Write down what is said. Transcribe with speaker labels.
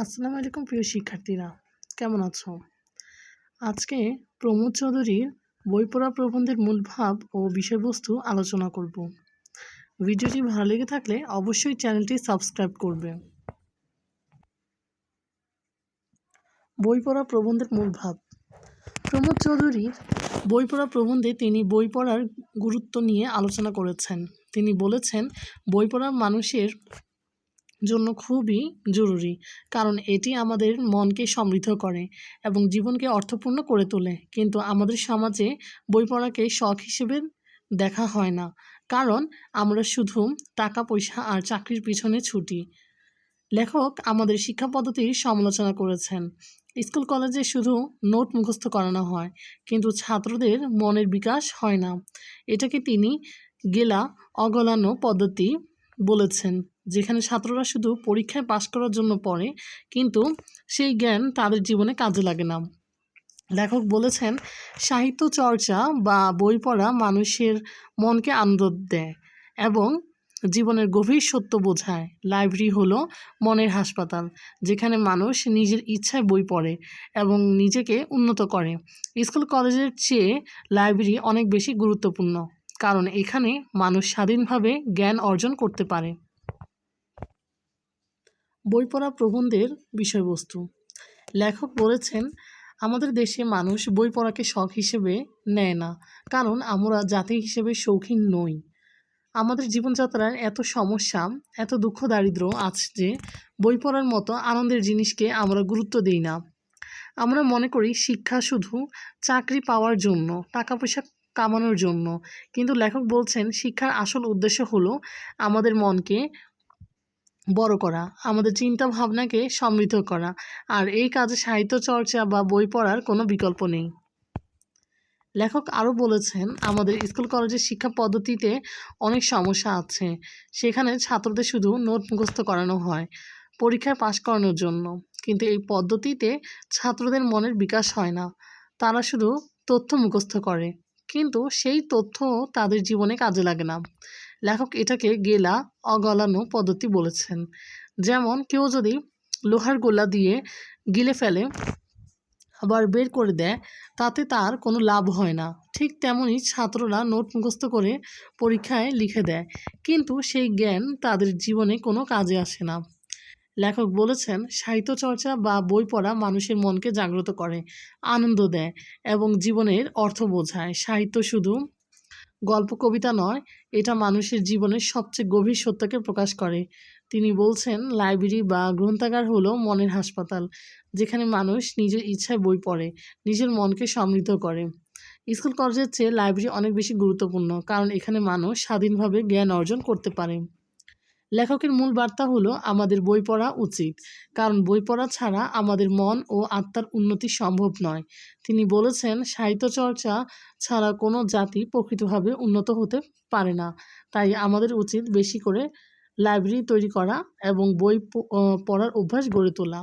Speaker 1: আসসালামু আলাইকুম, প্রিয় শিক্ষার্থীরা। কেমন আছো? আজকে প্রমোদ চৌধুরীর বই পড়া প্রবন্ধের মূল ভাব ও বিষয়বস্তু আলোচনা করব। ভিডিওটি ভালো লেগে থাকলে অবশ্যই চ্যানেলটি সাবস্ক্রাইব করবে। বই পড়া প্রবন্ধের মূল ভাব। প্রমোদ চৌধুরীর বই পড়া প্রবন্ধে তিনি বই পড়ার গুরুত্ব নিয়ে আলোচনা করেছেন। তিনি বলেছেন, বই পড়া মানুষের জন্য খুবই জরুরি, কারণ এটি আমাদের মনকে সমৃদ্ধ করে এবং জীবনকে অর্থপূর্ণ করে তোলে। কিন্তু আমাদের সমাজে বই পড়াকে শখ হিসেবে দেখা হয় না, কারণ আমরা শুধু টাকা, পয়সা আর চাকরির পিছনে ছুটি। লেখক আমাদের শিক্ষা পদ্ধতির সমালোচনা করেছেন। স্কুল, কলেজে শুধু নোট মুখস্থ করানো হয়, কিন্তু ছাত্রদের মনের বিকাশ হয় না। এটাকে তিনি গেলা অগলানো পদ্ধতি বলেছেন। যেখানে ছাত্ররা শুধু পরীক্ষায় পাশ করার জন্য পড়ে, কিন্তু সেই জ্ঞান তাদের জীবনে কাজে লাগে না। লেখক বলেছেন, সাহিত্য চর্চা বা বই পড়া মানুষের মনকে আনন্দ দেয় এবং জীবনের গভীর সত্য বোঝায়। লাইব্রেরি হলো মনের হাসপাতাল, যেখানে মানুষ নিজের ইচ্ছায় বই পড়ে এবং নিজেকে উন্নত করে। স্কুল কলেজের চেয়ে লাইব্রেরি অনেক বেশি গুরুত্বপূর্ণ, কারণ এখানে মানুষ স্বাধীনভাবে জ্ঞান অর্জন করতে পারে। বই পড়া প্রবন্ধের বিষয়বস্তু। লেখক বলেছেন, আমাদের দেশে মানুষ বই পড়াকে শখ হিসেবে নেয় না, কারণ আমরা জাতি হিসেবে শৌখিন নই। আমাদের জীবনযাত্রার এত সমস্যা, এত দুঃখ দারিদ্র আছে যে বই পড়ার মতো আনন্দের জিনিসকে আমরা গুরুত্ব দিই না। আমরা মনে করি শিক্ষা শুধু চাকরি পাওয়ার জন্য টাকা পয়সা কামানোর জন্য। কিন্তু লেখক বলছেন, শিক্ষার আসল উদ্দেশ্য হলো আমাদের মনকে বড় করা, আমাদের চিন্তা ভাবনাকে সমৃদ্ধ করা, আর এই কাজে সাহিত্য চর্চা বা বই পড়ার কোনো বিকল্প নেই। লেখক আরও বলেছেন, আমাদের স্কুল কলেজের শিক্ষা পদ্ধতিতে অনেক সমস্যা আছে, সেখানে ছাত্রদের শুধু নোট মুখস্থ করানো হয়, পরীক্ষায় পাশ করানোর জন্য। কিন্তু এই পদ্ধতিতে ছাত্রদের মনের বিকাশ হয় না, তারা শুধু তথ্য মুখস্থ করে, কিন্তু সেই তথ্য তাদের জীবনে কাজে লাগে না। লেখক এটাকে গেলা অগলানো পদ্ধতি বলেছেন। যেমন, কেউ যদি লোহার গোলা দিয়ে গিলে ফেলে, আবার বের করে দেয়, তাতে তার কোনো লাভ হয় না। ঠিক তেমনই ছাত্ররা নোট মুখস্থ করে পরীক্ষায় লিখে দেয়, কিন্তু সেই জ্ঞান তাদের জীবনে কোনো কাজে আসে না। লেখক বলেছেন, সাহিত্য চর্চা বা বই পড়া মানুষের মনকে জাগ্রত করে, আনন্দ দেয় এবং জীবনের অর্থ বোঝায়। সাহিত্য শুধু গল্প, কবিতা নয়, এটা মানুষের জীবনের সবচেয়ে গভীর সত্যকে প্রকাশ করে। তিনি বলছেন, লাইব্রেরি বা গ্রন্থাগার হলো মনের হাসপাতাল, যেখানে মানুষ নিজের ইচ্ছায় বই পড়ে, নিজের মনকে সমৃদ্ধ করে। স্কুল, কলেজের চেয়ে লাইব্রেরি অনেক বেশি গুরুত্বপূর্ণ, কারণ এখানে মানুষ স্বাধীনভাবে জ্ঞান অর্জন করতে পারে। লেখকের মূল বার্তা হলো, আমাদের বই পড়া উচিত। কারণ বই পড়া ছাড়া আমাদের মন ও আত্মার উন্নতি সম্ভব নয়। তিনি বলেছেন, সাহিত্য চর্চা ছাড়া কোনো জাতি প্রকৃতভাবে উন্নত হতে পারে না। তাই আমাদের উচিত বেশি করে লাইব্রেরি তৈরি করা এবং বই পড়ার অভ্যাস গড়ে তোলা।